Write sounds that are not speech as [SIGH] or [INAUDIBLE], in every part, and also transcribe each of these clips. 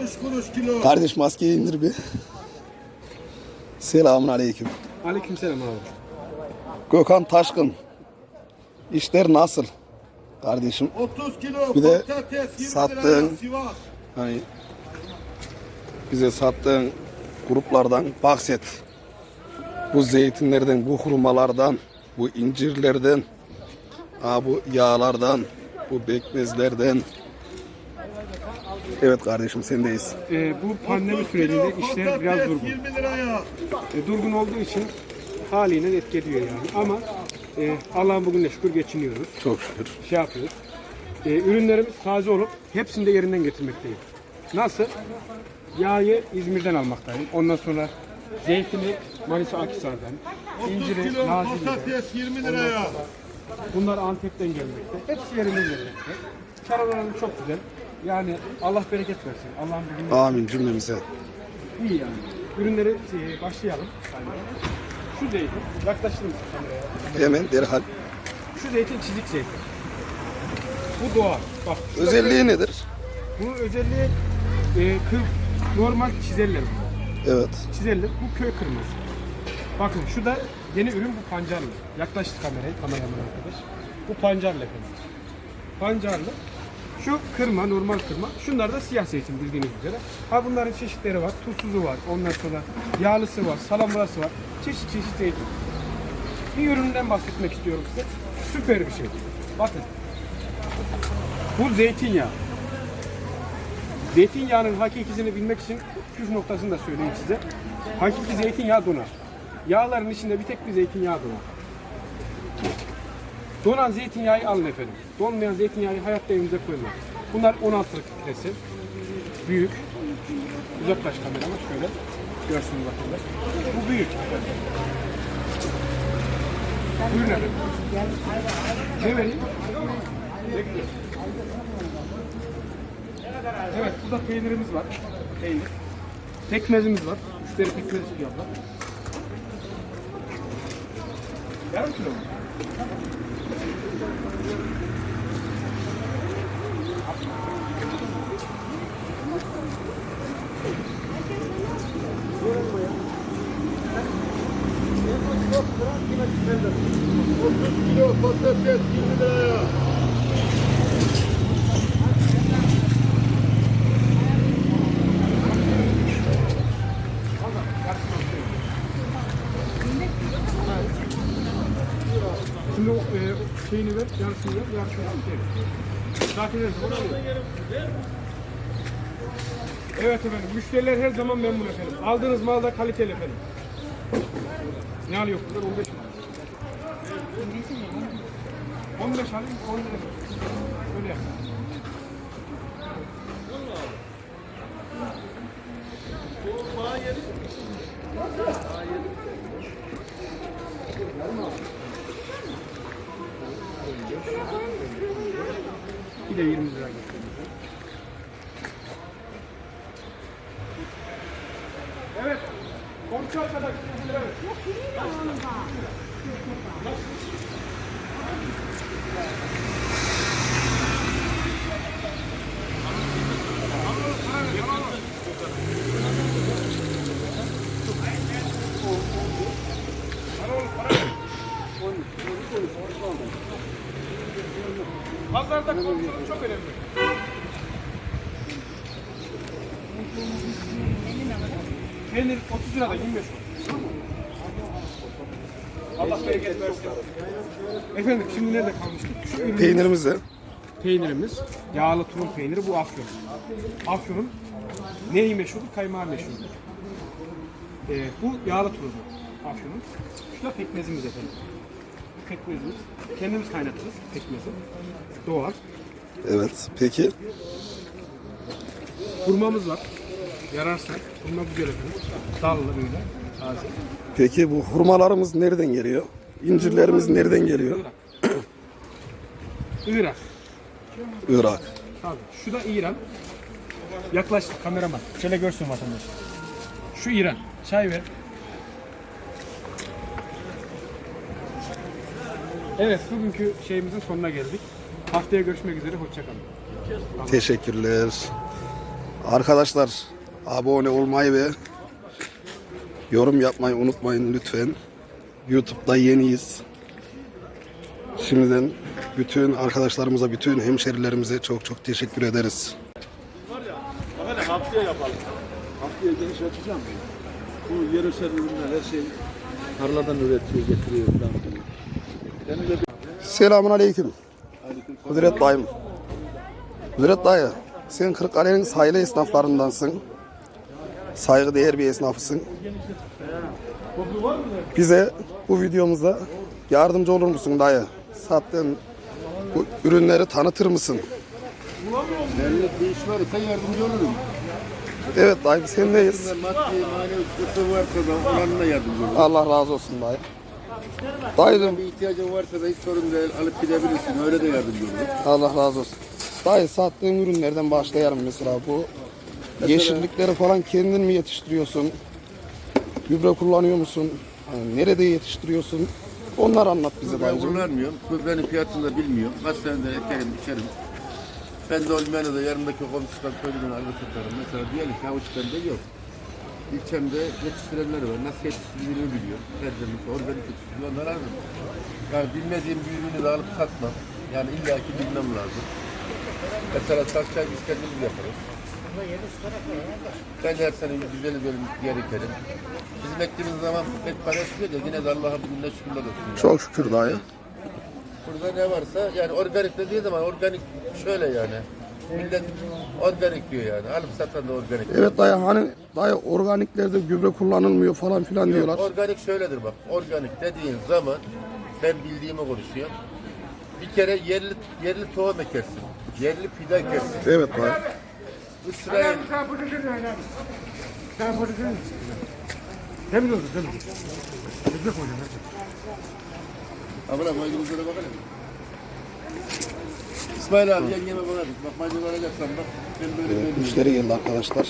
60 kuruş kilo. Kardeş maskeyi indir bir. Selamun aleyküm. Aleykümselam abi. Gökhan Taşkın. İşler nasıl? Kardeşim 30 kilo Bir de patates 20 sattığın- hani bize sattığın gruplardan bahset. Bu zeytinlerden, bu hurmalardan, bu incirlerden, ha bu yağlardan, bu bekmezlerden. Evet kardeşim sendeyiz. Ee, bu pandemi 30 sürecinde işler biraz durgun. 20 liraya. E, durgun olduğu için haliyle etki ediyor yani. Ama e, Allah'ın bugün şükür geçiniyoruz. Çok şükür. Şey yapıyoruz. E, ürünlerimiz taze olup hepsini de yerinden getirmekteyim. Nasıl? Yağı İzmir'den almaktayım. Ondan sonra zeytini Manisa Akhisar'dan, 30 inciri kilo Nazilli'den. patates 20 liraya. Bunlar Antep'ten gelmekte. Hepsi yerinden gelmekte. Karavanımız çok güzel. Yani Allah bereket versin. Allah'ın bugün Amin cümlemize. İyi yani. Ürünleri e, başlayalım. Şu zeytin, yaklaştır mısın kameraya? Hemen derhal. Şu zeytin çizik zeytin. Bu doğal. Bak. şu da- Özelliği nedir? Bunun özelliği e, kır, normal çizerler bu. Evet. Çizerler. Bu köy kırmızı. Bakın şu da yeni ürün bu pancarlı. Yaklaştı kamerayı, kameraman arkadaş. Bu pancarlı efendim. Pancarlı. Şu kırma, normal kırma. Şunlar da siyah zeytin bildiğiniz üzere. Ha bunların çeşitleri var. Tuzsuzu var. Ondan sonra yağlısı var. Salamurası var. Çeşit çeşit zeytin. Bir üründen bahsetmek istiyorum size. Süper bir şey. Bakın. Bu zeytinyağı. Zeytinyağının hakikisini bilmek için püf noktasını da söyleyeyim size. Hakiki zeytinyağı donar. Yağların içinde bir tek bir zeytinyağı donar. Donan zeytinyağı alın efendim. Donmayan zeytinyağı hayatta evinize koymayın. Bunlar 16 litresi. Büyük. Uzaklaş kamerama şöyle. Görsün vatandaş. Bu büyük. Buyurun efendim. Ne vereyim? Evet, burada peynirimiz var. Peynir. Pekmezimiz var. Müşteri pekmez istiyorlar. Yarım kilo mu? Kilo patates 20 liraya. Şimdi o e, şeyini ver, yarısını ver, yarısını ver. Zaten her zaman alıyor. Evet efendim, müşteriler her zaman memnun efendim. Aldığınız mal da kaliteli efendim. Ne alıyor bunlar? 15 mi? 15 alayım, 10 lira. Öyle yap. Komşu arkadaş 20 lira ver. Pazarda kontrol çok önemli. Peynir 30 lirada 25 lira. Allah bereket versin. Efendim şimdi nerede kalmıştık? Şu Peynirimiz de. peynirimiz, yağlı tulum peyniri bu Afyon. Afyon'un neyi meşhurdur? Kaymağı meşhurdur. Ee, bu yağlı tulum Afyon'un. Şu da pekmezimiz efendim. Bu Pekmezimiz. Kendimiz kaynatırız pekmezi. Doğal. Evet. Peki. Hurmamız var. Yararsak. Hurma güzel efendim. Dallı böyle. Taze. Peki bu hurmalarımız nereden geliyor? İncirlerimiz nereden geliyor? Irak. Irak. Tabii. Şu da İran. Yaklaştık kameraman. Şöyle görsün vatandaş. Şu İran. Çay ver. Evet, bugünkü şeyimizin sonuna geldik. Haftaya görüşmek üzere, hoşçakalın. Teşekkürler. Arkadaşlar abone olmayı ve yorum yapmayı unutmayın lütfen. YouTube'da yeniyiz. Şimdiden bütün arkadaşlarımıza, bütün hemşerilerimize çok çok teşekkür ederiz. Haftaya yapalım. Haftaya geniş açacağım. Bu yöresel ürünler her şey tarladan üretiyor, getiriyor. Yani Selamun aleyküm. Kudret dayım. Kudret dayı, sen Kırıkkale'nin sayılı esnaflarındansın. Saygıdeğer bir esnafısın. Bize bu videomuzda yardımcı olur musun dayı? Sattığın bu ürünleri tanıtır mısın? Devlet bir iş varsa yardımcı olurum. Evet dayı sendeyiz. Maddi manevi sıkıntı varsa da olanına yardımcı olurum. Allah razı olsun dayı. Dayıcım Bir ihtiyacın varsa da hiç sorun değil alıp gidebilirsin. Öyle de yardımcı olurum. Allah razı olsun. Dayı sattığın ürünlerden başlayalım mesela bu yeşillikleri falan kendin mi yetiştiriyorsun? Gübre kullanıyor musun? Hani nerede yetiştiriyorsun? Onları anlat bize Ben dayıcım. kullanmıyorum. Gübrenin fiyatını da bilmiyorum. Kaç senedir ekerim, biçerim. Ben de olmayana da yanımdaki komşudan köylüden alıp satarım. Mesela diyelim ki avuç bende yok. İlçemde yetiştirenler var. Nasıl yetiştirildiğini biliyor. Tercihimiz, organik yetiştiriyor. Onları alırım. Yani bilmediğim bir ürünü de alıp satmam. Yani illaki bilmem lazım. Mesela salçayı biz kendimiz yaparız. Ben her sene güzel bölüm yer ekerim. Bizim ektiğimiz zaman pek para etmiyor da yine de Allah'a bugün şükürler olsun. Çok şükür dayı. Burada ne varsa yani organik dediği zaman organik şöyle yani. Millet organik diyor yani. Alıp satan da organik. Evet dayı hani dayı organiklerde gübre kullanılmıyor falan filan diyorlar. Organik şöyledir bak. Organik dediğin zaman ben bildiğimi konuşuyorum. Bir kere yerli yerli tohum ekersin. Yerli fide ekersin. Evet dayı. İsrail Temiz olsun temiz olsun. Temiz hocam. Abla maydanoza da bakalım. İsmail abi yengeme bakalım. Bak maydanoz alacaksan bak. Ben böyle böyle. Evet, müşteri geldi arkadaşlar.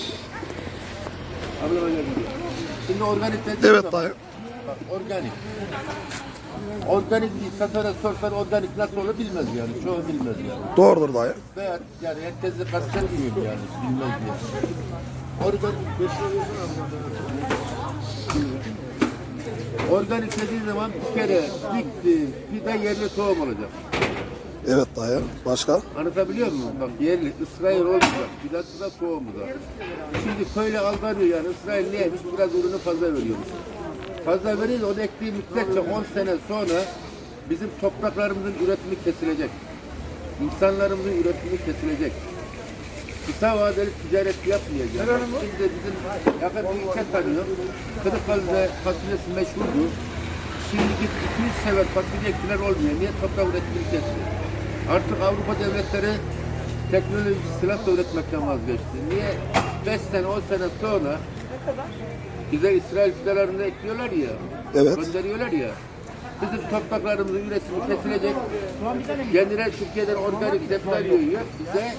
Abla bak geldi. Şimdi organik dediğin Evet dayı. Bak organik. Organik satara sorsan organik nasıl olur bilmez yani. Çoğu bilmez yani. Doğrudur dayı. Ben yani herkese kastetmiyorum yani bilmez diye. Organik Organik dediği zaman bir kere dikti, bir de yerli tohum olacak. Evet dayı. Başka? Anlatabiliyor muyum? Bak yerli, İsrail olmayacak. Bir de da tohumu da. Şimdi köyle aldanıyor yani İsrail neymiş? Biraz ürünü fazla veriyormuş. Fazla veriyor da onu ektiği müddetçe 10 sene sonra bizim topraklarımızın üretimi kesilecek. İnsanlarımızın üretimi kesilecek. Kısa vadeli ticaret yapmayacağız. Şimdi bizim yakın bir ilçe tanıyor. Kırıkkale'de fasulyesi meşhurdu. Şimdi git 200 sever fasulye ektiler olmuyor. Niye toprak üretimini kesiyor? Artık Avrupa devletleri teknoloji silah da üretmekten vazgeçti. Niye? 5 sene 10 sene sonra bize İsrail fidelarını ekliyorlar ya. Evet. Gönderiyorlar ya. Bizim topraklarımızın üretimi kesilecek. Kendileri Türkiye'den organik zepler yiyor. Bize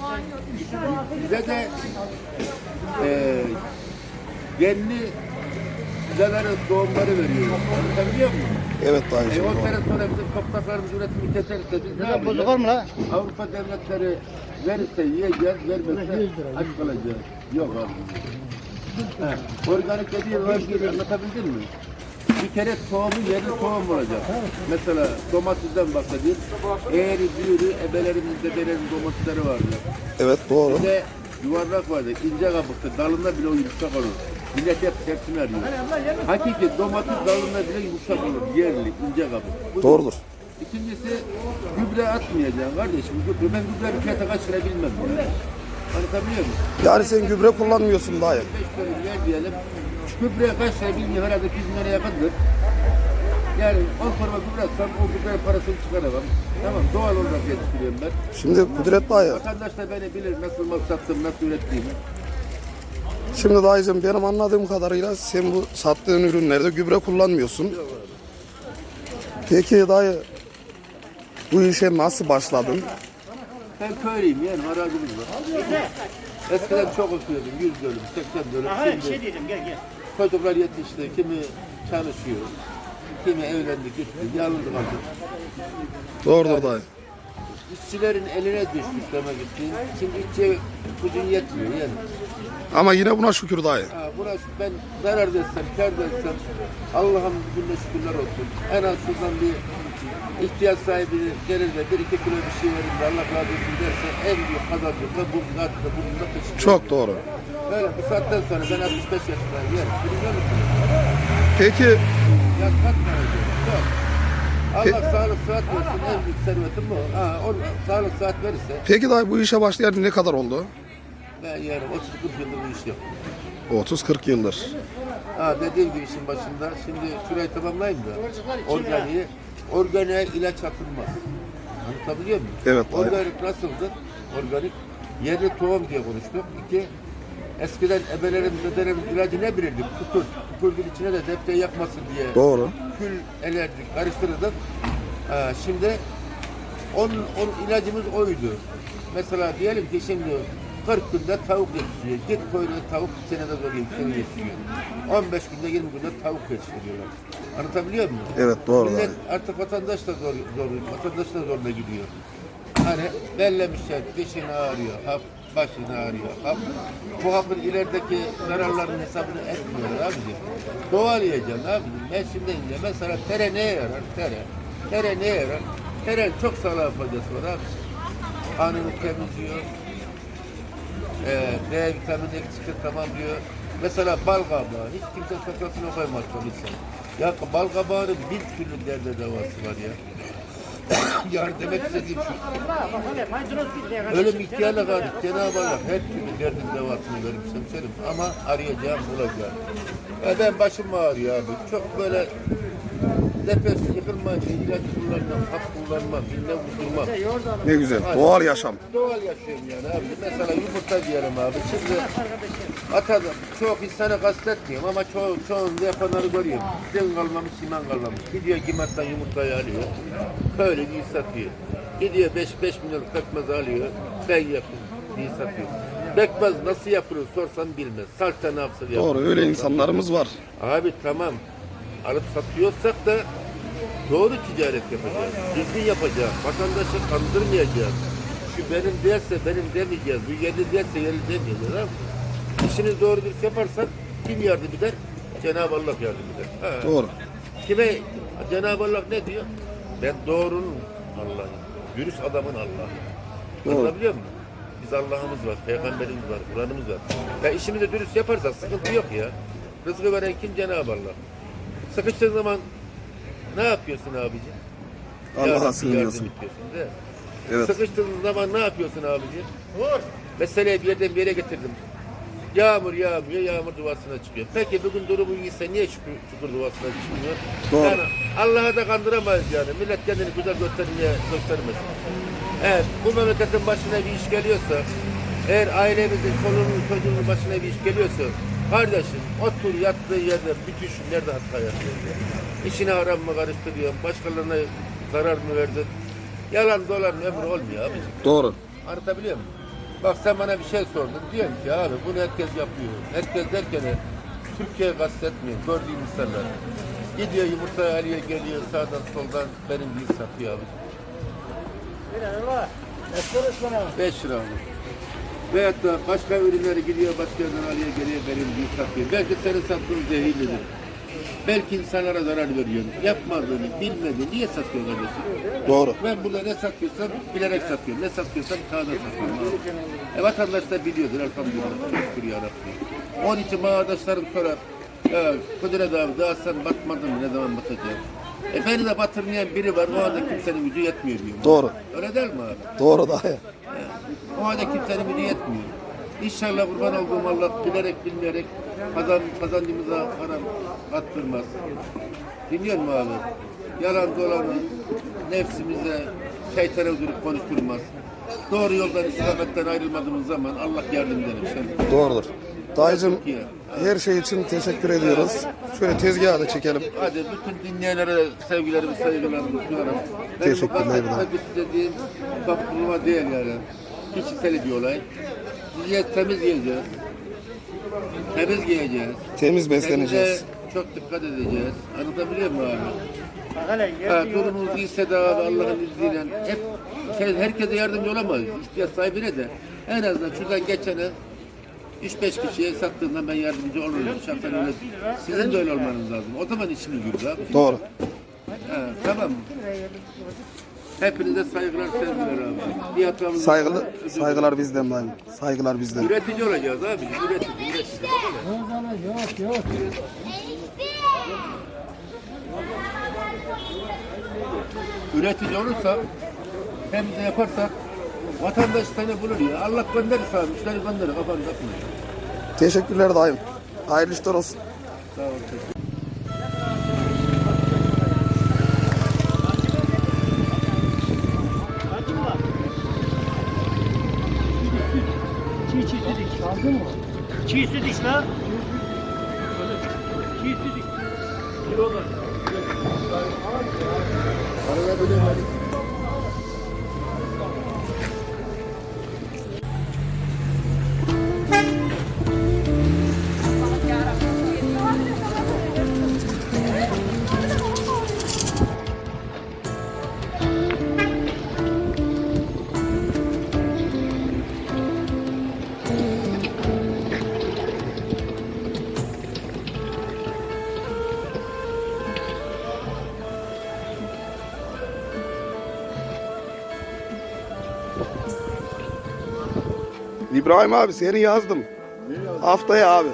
bize de eee genli fidelerin doğumları veriyor. Anlatabiliyor muyum? Evet E, dayıcım. 10 doğru. sene sonra bizim topraklarımız üretimi keserse biz ne yapacağız? Avrupa devletleri verirse yiyeceğiz, vermezse aç kalacağız. Yok abi. Organik dediğin var bir anlatabildim mi? Bir kere tohumu yerli tohum olacak. Mesela domatesden bahsedeyim. Eğri, büyürü, ebelerimizin, dedelerin domatesleri vardı. Evet doğru. Bir de yuvarlak vardı, ince kabuktu. Dalında bile o yumuşak olur. Millet hep tersini arıyor. Hakiki domates dalında bile yumuşak olur. Yerli, ince kabuk. Bu Doğrudur. İkincisi gübre atmayacaksın kardeşim. Gübre, ben gübre fiyatı kaç lira bilmem. Ya. Anlatabiliyor muyum? Yani sen gübre kullanmıyorsun dayı. 5 dönüm yer diyelim. Gübre kaç lira bilmiyorum. Herhalde 200 liraya yakındır. Yani 10 torba gübre atsam o gübre parasını çıkaramam. Tamam doğal olarak yetiştiriyorum ben. Şimdi Kudret dayı. Vatandaş da beni bilir nasıl mal sattım, nasıl ürettiğimi. Şimdi dayıcım benim anladığım kadarıyla sen bu sattığın ürünlerde gübre kullanmıyorsun. Peki dayı bu işe nasıl başladın? Ben köylüyüm yani arazimiz var. Eskiden çok okuyordum. 100 dönüm, 80 dönüm. Şimdi şey diyeceğim gel gel. çocuklar yetişti. Kimi çalışıyor. Kimi evlendi, gitti. Yalnız kaldı. Doğrudur dayı. İşçilerin eline düşmüş demek ki. Şimdi işçiye gücün yetmiyor yani. Ama yine buna şükür dayı. Ha, buna şu- ben zarar versem, kar versem Allah'ım gününe şükürler olsun. En az şuradan bir ihtiyaç sahibi gelir de bir iki kilo bir şey verir de Allah razı olsun derse en büyük kazancım da bu zaten bununla peşinde. Çok doğru. Böyle bu saatten sonra ben 65 yaşındayım. Yerim. Biliyor musun? Peki Ya katmayacağım. Yok. Allah sağlık sıhhat versin. En büyük servetim bu. Ha, o sağlık sıhhat verirse peki dayı bu işe başlayalı ne kadar oldu? ben yarın 30-40 yıldır bu işi yapıyorum. 30-40 yıldır. Ha dediğim gibi işin başında şimdi şurayı tamamlayayım da organiği organiğe ilaç atılmaz. Anlatabiliyor muyum? Evet, aynen. Organik nasıldı? Organik yerli tohum diye konuştuk. İki eskiden ebelerimiz dedelerimiz ilacı ne bilirdik? Kukur. Kukurdun içine de depte yapmasın diye Doğru. kül elerdik, karıştırırdık. Ha, şimdi onun, onun ilacımız oydu. Mesela diyelim ki şimdi 40 günde tavuk yetişiyor. Git koyuna tavuk senede zor seni yetişiyor. 15 günde 20 günde tavuk yetiştiriyorlar. Anlatabiliyor muyum? Evet doğru Millet artık vatandaş da zor, zor vatandaş da zoruna gidiyor. Hani bellemişler, dişin ağrıyor, hap, başın ağrıyor, hap. Bu hapın ilerideki zararların hesabını etmiyorlar abicim. Doğal yiyeceksin abicim. Mevsimden yiyeceksin. Mesela tere neye yarar? Tere. Tere neye yarar? Tere çok sağlığa faydası var abicim. Kanını temizliyor. Ee, D vitamini eksikliği tamamlıyor. Mesela bal kabağı. Hiç kimse sofrasına koymaz insan. Ya bal kabağının bin türlü derde devası var ya. [COUGHS] demek istediğim şu. Ölüm ihtiyarla kaldık. Cenab-ı Allah her türlü derdin devasını vermiş hemşerim. Ama arayacağım bulacağım. Ya ben başım ağrıyor abi. Çok böyle depresyon yıkılmayınca ilaç kullanmam, hap kullanmam, bilmem vurdurmam. Ne güzel. Doğal yaşam. Doğal yaşıyorum yani abi. Mesela yumurta diyelim abi. Şimdi atadım. Çok insana kastetmiyorum ama çoğu, çoğunu yapanları görüyorum. Sizden kalmamış, iman kalmamış. Gidiyor gimattan yumurtayı alıyor. Böyle bir satıyor. Gidiyor 5 5 milyon pekmez alıyor. Ben yapayım diye satıyor. Pekmez nasıl yapılır sorsan bilmez. Salça ne yapsın. Doğru öyle insanlarımız var. Abi tamam. Alıp satıyorsak da doğru ticaret yapacağız. Düzgün yapacağız. Vatandaşı kandırmayacağız. Şu benim derse benim demeyeceğiz. Bu yerli derse yerli demeyeceğiz. Abi. İşini doğru dürüst yaparsan kim yardım eder? Cenab-ı Allah yardım eder. Ha. Doğru. Kime? Cenab-ı Allah ne diyor? Ben doğrunun Allah'ım. Dürüst adamın Allah'ı. Anlatabiliyor musun? Biz Allah'ımız var, Peygamberimiz var, Kur'an'ımız var. Ya işimizi dürüst yaparsak sıkıntı yok ya. Rızkı veren kim? Cenab-ı Allah. Sıkıştığın zaman ne yapıyorsun abicim? Allah'a sığınıyorsun. Evet. Sıkıştığın zaman ne yapıyorsun abicim? Meseleyi bir yerden bir yere getirdim. Yağmur yağmıyor, yağmur duasına çıkıyor. Peki bugün durumu iyiyse niye şükür, şükür duasına çıkmıyor? Doğru. Yani Allah'a da kandıramayız yani. Millet kendini güzel göstermeye göstermesin. Evet, bu memleketin başına bir iş geliyorsa, eğer ailemizin, çoluğunun, çocuğunun başına bir iş geliyorsa, kardeşim otur yattığı yerde bir düşün nerede hata yapıyorsun? ya? İşine haram mı karıştırıyorsun, başkalarına zarar mı verdin? Yalan dolan ömür olmuyor abi. Doğru. Anlatabiliyor muyum? Bak sen bana bir şey sordun. Diyorum ki abi bunu herkes yapıyor. Herkes derken de Türkiye kastetmiyor. Gördüğüm insanlar. Gidiyor yumurta alıyor geliyor sağdan soldan benim değil satıyor abi. 5 lira alıyor. Veyahut da başka ürünleri gidiyor başka yerden alıyor geliyor benim değil satıyor. Belki senin sattığın zehirlidir. Belki insanlara zarar veriyorsun. Yapmadığını, bilmediğini niye satıyor kardeşim? Doğru. Ben burada ne satıyorsam bilerek satıyorum. Ne satıyorsam sağda satıyorum. E, vatandaş da biliyordur elhamdülillah. Çok şükür yarabbim. Onun için bana arkadaşlarım sorar. Ya Kudret abi daha sen batmadın mı? Ne zaman batacağım? E beni de batırmayan biri var. O anda kimsenin gücü yetmiyor diyor. Doğru. Öyle değil mi abi? Doğru dayı. O anda kimsenin gücü yetmiyor. İnşallah kurban olduğum Allah bilerek bilmeyerek kazan, kazancımıza haram attırmaz. Dinliyor musun abi? Yalan dolanı nefsimize şeytana uydurup konuşturmaz. Doğru yoldan istikametten ayrılmadığımız zaman Allah yardım eder. Doğrudur. Dayıcım. Her şey için teşekkür ediyoruz. Şöyle tezgahı da çekelim. Hadi bütün dinleyenlere sevgilerimi, saygılarımı sunuyorum. Teşekkürler bahsetmek istediğim topluma değil yani. Kişisel bir olay. Yiye temiz yiyeceğiz. Temiz giyeceğiz. Temiz besleneceğiz. Kendimize çok dikkat edeceğiz. Anlatabiliyor muyum abi? Ha, durumumuz iyiyse de abi Allah'ın izniyle hep her- herkese yardımcı olamayız. İhtiyaç sahibine de en azından şuradan geçene 3-5 kişiye sattığında ben yardımcı olurum. Şahsen öyle. Sizin de öyle olmanız lazım. O zaman içimi güldü abi. Doğru. Ha, tamam mı? Hepinize saygılar, sevgiler abi. Bir hatamız Saygılı, saygılar bizden dayım. Saygılar bizden. Üretici olacağız abi. Üretici, üretici. Üretici olursa hem de yaparsak vatandaş seni bulur ya. Allah gönderir abi. Müşteri gönderir. Kafanı takma. Teşekkürler dayım. Hayırlı işler olsun. Sağ ol. teşekkür Çiğ çiğ dedik. Aldın mı? Çiğ süt iç lan. Çiğ süt İbrahim abi seni yazdım. Haftaya abi.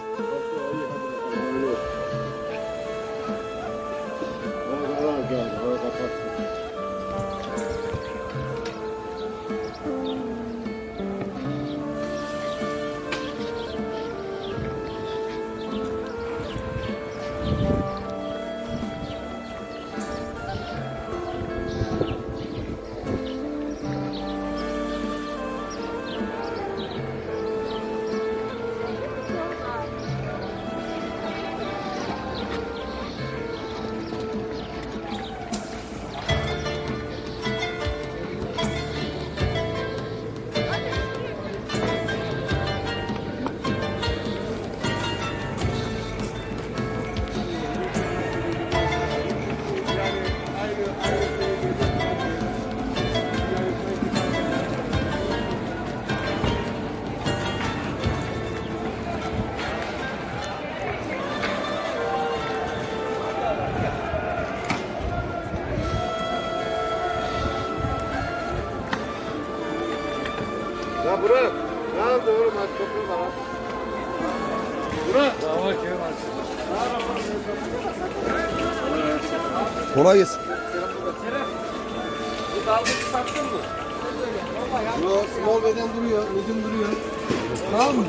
Hadi topu var. Burak. Kolay gelsin. Yo, small beden duruyor, medium duruyor. Hayırlı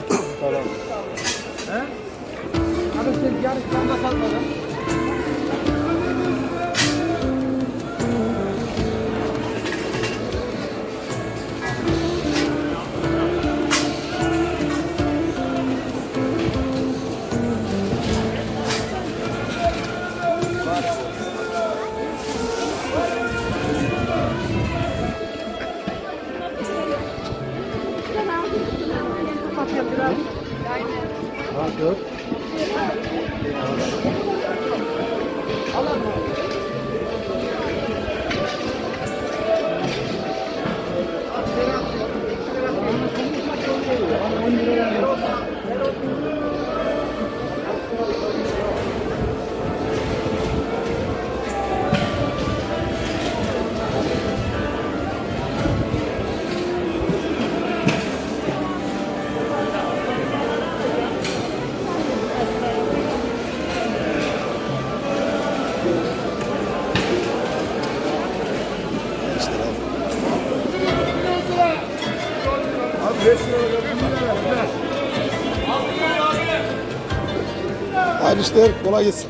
işler. Kolay gelsin.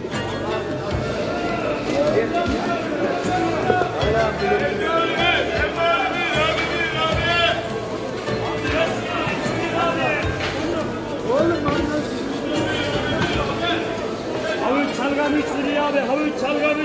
Çalgam 3 liraya abi. Havuç çalgam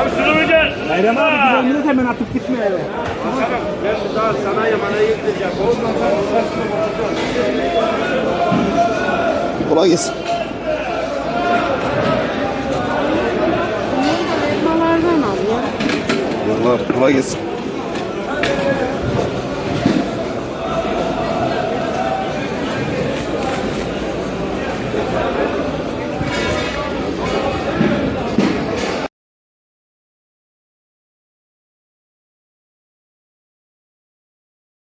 Abi şunu gel? Bayram abi gidelim hemen atıp gitme eve. Bakalım ben daha sanayi manaya gideceğim. Kolay gelsin. Kolay gelsin.